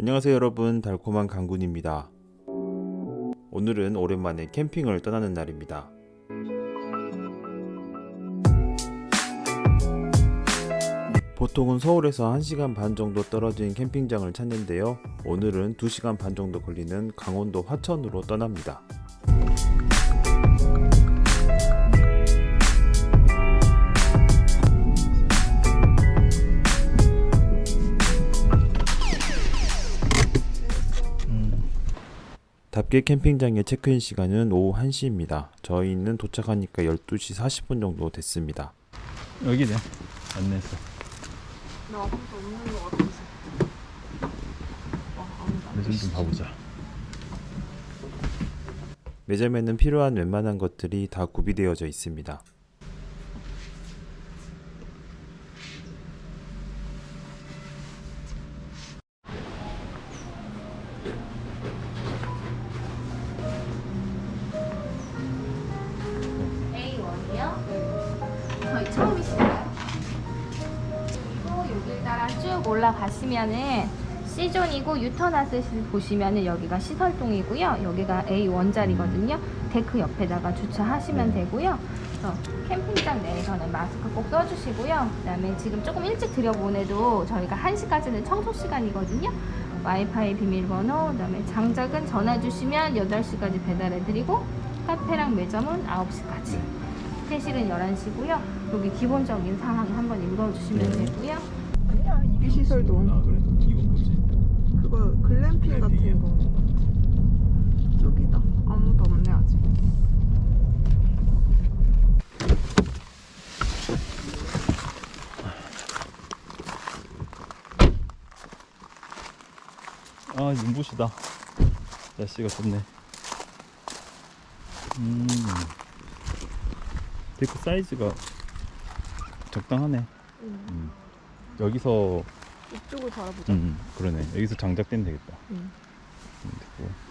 안녕하세요 여러분 달콤한 강군입니다. 오늘은 오랜만에 캠핑을 떠나는 날입니다. 보통은 서울에서 1시간 반 정도 떨어진 캠핑장을 찾는데요. 오늘은 2시간 반 정도 걸리는 강원도 화천으로 떠납니다. 답게 캠핑장의 체크인 시간은 오후 1시입니다. 저희는 도착하니까 12시 40분 정도 됐습니다. 여기네 안내서 나 아무도 없는 것 같아서. 매점 좀 봐보자 매점에는 필요한 웬만한 것들이 다 구비되어져 있습니다. 따라 쭉 올라가시면은 C존이고 유턴하실 보시면은 여기가 시설동이고요. 여기가 A1 자리거든요. 데크 옆에다가 주차하시면 되고요. 그래서 캠핑장 내에서는 마스크 꼭 써주시고요. 그다음에 지금 조금 일찍 들여보내도 저희가 1시까지는 청소 시간이거든요. 와이파이 비밀번호, 그다음에 장작은 전화 주시면 8시까지 배달해드리고 카페랑 매점은 9시까지. 회식은 11시고요. 여기 기본적인 상황 한번 읽어주시면 네. 되고요. 아니야, 이게 시설도. 아 그래? 이거 뭐지? 그거 글램핑 같은 거. 저기다. 아무도 없네, 아직. 아 눈부시다 날씨가 좋네 음 데크 사이즈가 적당하네 음. 여기서 이쪽을 바라보자. 음 그러네 여기서 장작대면 되겠다 음. 음, 됐고.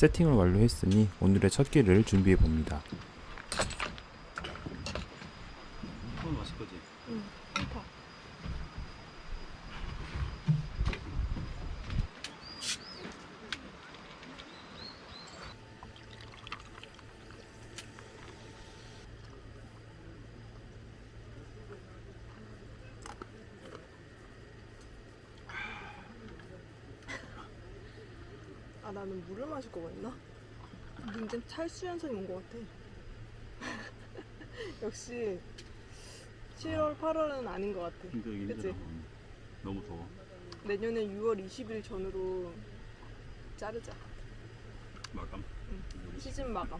세팅을 완료했으니 오늘의 첫 끼를 준비해 봅니다. 이건 마실 거지? 응, 좋다. 아 나는 물을 마실 거가 있나? 문제는 탈수연산이 온 것 같아. 역시 7월, 8월은 아닌 것 같아. 그치? 힘들어 음. 너무 더워 내년에 6월 20일 전으로 자르자. 마감 시즌 마감.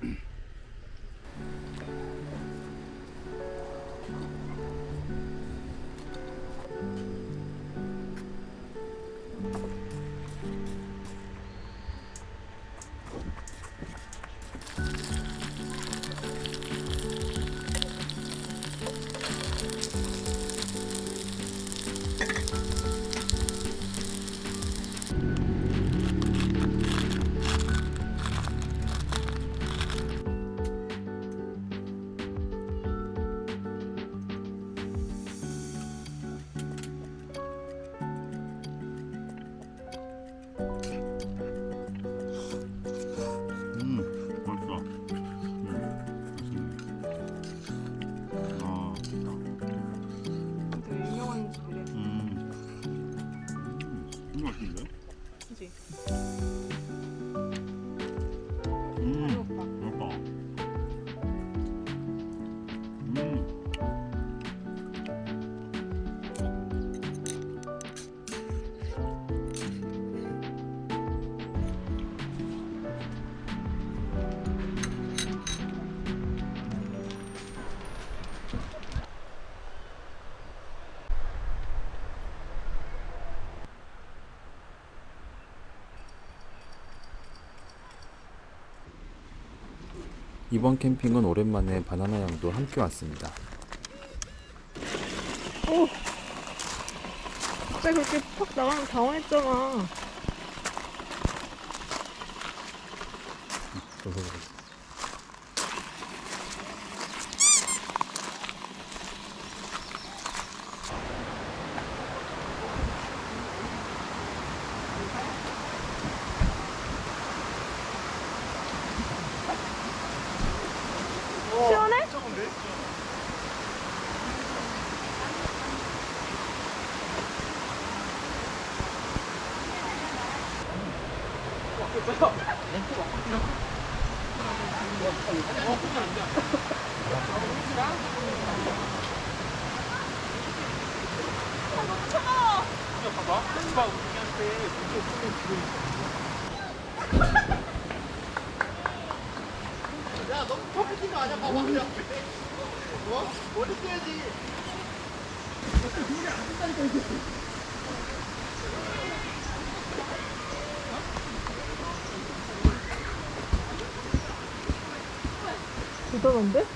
그지? 음, 오빠. 맛 이번 캠핑은 오랜만에 바나나 양도 함께 왔습니다. 갑자기 그렇게 팍 나가면 당황했잖아. 야, 너무 퍼붓는 거 아니야? 봐봐, 그냥. 어? 머리 떼야지. 대단한데?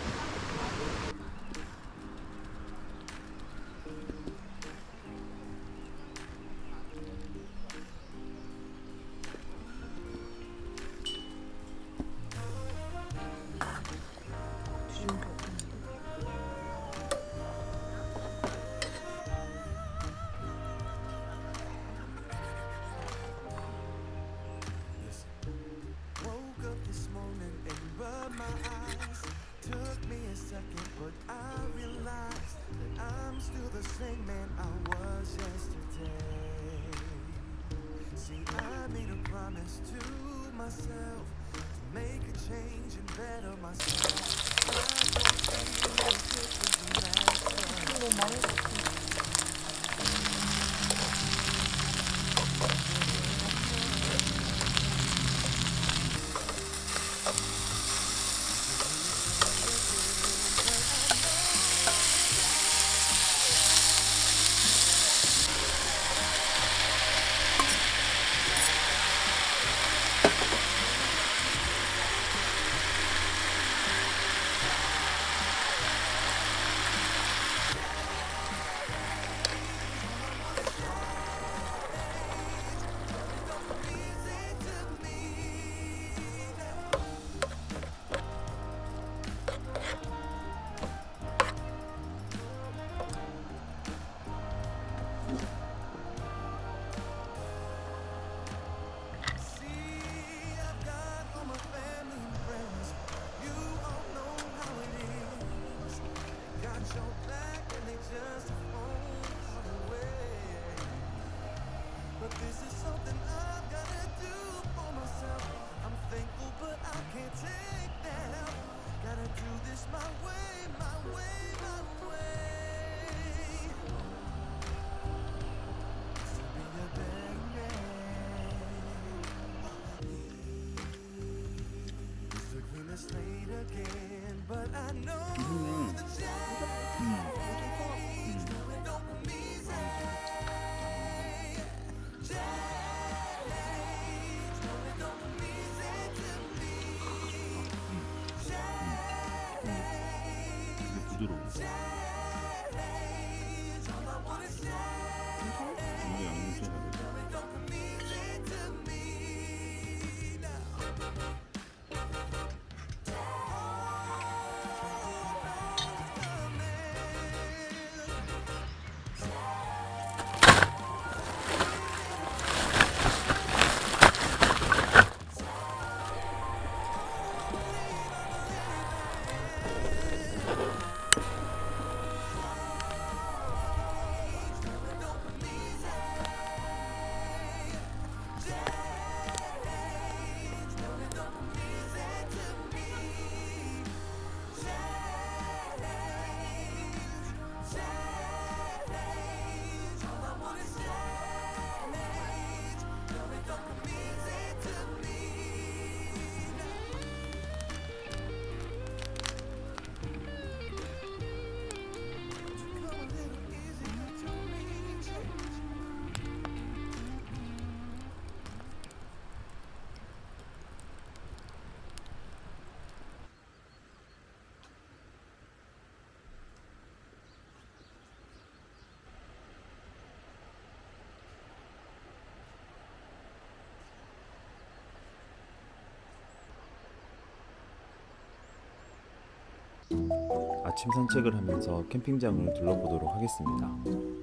아침 산책을 하면서 캠핑장을 둘러보도록 하겠습니다.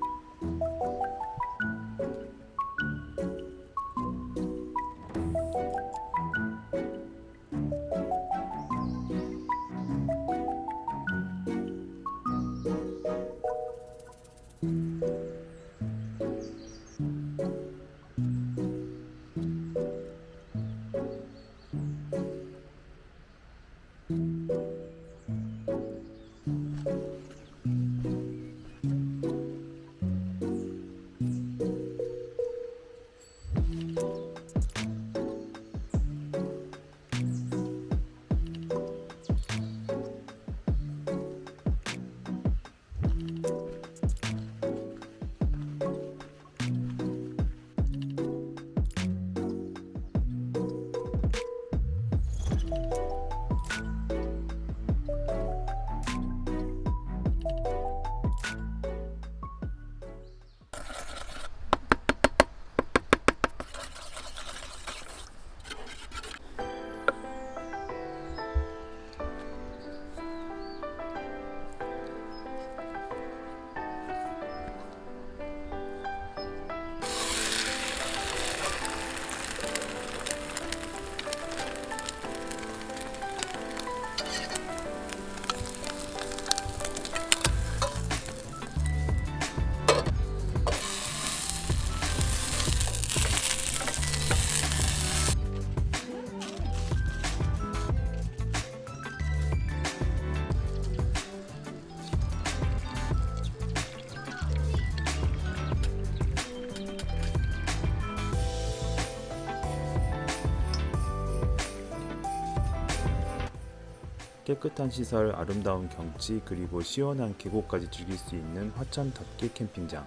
깨끗한 시설, 아름다운 경치, 그리고 시원한 계곡까지 즐길 수 있는 화천 덮개 캠핑장.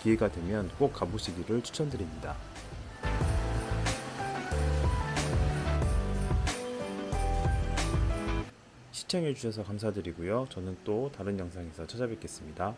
기회가 되면 꼭 가보시기를 추천드립니다. 시청해주셔서 감사드리고요. 저는 또 다른 영상에서 찾아뵙겠습니다.